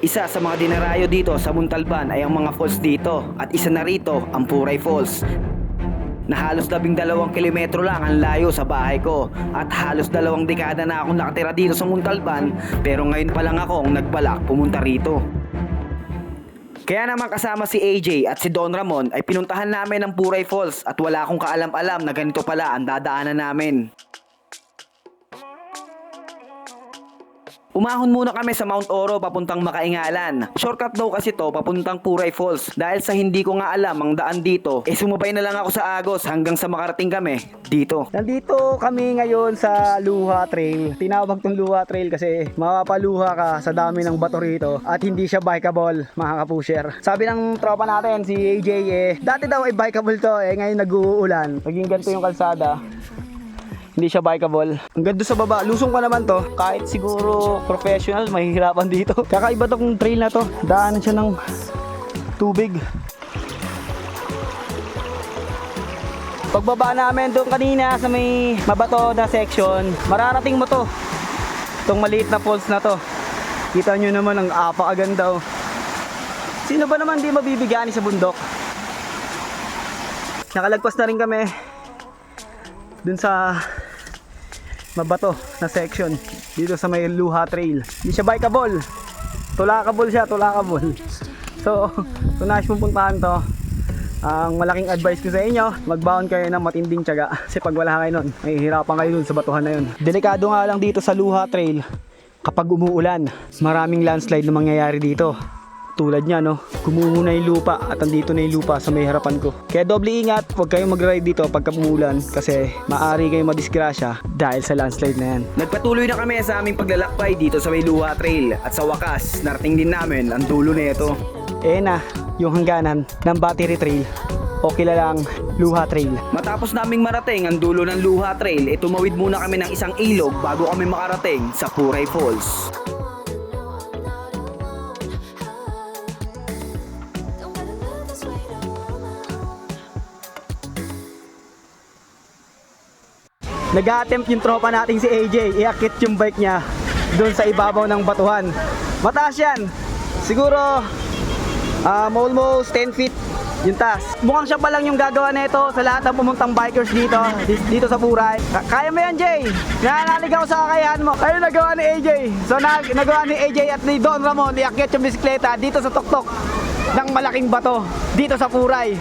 Isa sa mga dinarayo dito sa Muntalban ay ang mga falls dito at isa na rito ang Puray Falls na halos labing dalawang kilometro lang ang layo sa bahay ko at halos dalawang dekada na akong nakatira dito sa Muntalban pero ngayon pa lang akong nagbalak pumunta rito. Kaya naman kasama si AJ at si Don Ramon ay pinuntahan namin ang Puray Falls at wala akong kaalam-alam na ganito pala ang dadaanan namin. Umahon muna kami sa Mount Oro papuntang Makaingalan. Shortcut daw kasi to papuntang Puray Falls. Dahil sa hindi ko nga alam ang daan dito, eh sumabay na lang ako sa Agos hanggang sa makarating kami dito. Nandito kami ngayon sa Luha Trail. Tinawag tong Luha Trail kasi mapapaluha ka sa dami ng bato rito at hindi siya bikeable mga kapusher. Sabi ng tropa natin si AJ eh, dati daw ay bikeable to eh ngayon nag-uulan. Naging ganito yung kalsada. Hindi siya bikeable. Ang ganda sa baba. Lusong ka naman to. Kahit siguro professional, mahihirapan dito. Kakaiba tong trail na to. Daanan siya ng tubig. Pagbaba namin doon kanina sa may mabato na section, mararating mo to. Itong maliit na falls na to. Kita nyo naman ang apakaganda oh. Sino ba naman di mabibigani sa bundok? Nakalagpas na rin kami dun sa mabato na section dito sa may Luha Trail. Hindi siya bikeable. Tulakable siya, tulakable. So, kung nais mong puntahan to, ang malaking advice ko sa inyo, magbaon kayo ng matinding tiyaga. Kasi pag wala kayo nun, mahihirapan kayo dun sa batuhan na yun. Delikado nga lang dito sa Luha Trail, kapag umuulan, maraming landslide na mangyayari dito. Tulad niya no, gumuho na yung lupa at andito na yung lupa sa may harapan ko. Kaya doble ingat, huwag kayong mag-ride dito pagka umuulan kasi maaari kayong madisgrasya dahil sa landslide na yan. Nagpatuloy na kami sa aming paglalakbay dito sa may Luha Trail at sa wakas, narating din namin ang dulo na ito. Eh na, yung hangganan ng Battery Trail o kilalang Luha Trail. Matapos naming marating ang dulo ng Luha Trail, eh tumawid muna kami ng isang ilog bago kami makarating sa Puray Falls. Nag-attempt yung tropa nating si AJ, iakit yung bike niya doon sa ibabaw ng batuhan. Mataas yan. Siguro um, almost 10 feet yung taas. Mukhang siya pa lang yung gagawa nito sa lahat ng pumuntang bikers dito, di- dito sa Puray. Ka- Kaya mo yan, Jay. Nananalig sa kakayahan mo. Ayun nagawa ni AJ. So nag nagawa ni AJ at ni Don Ramon, iakit yung bisikleta dito sa tuktok ng malaking bato dito sa Puray.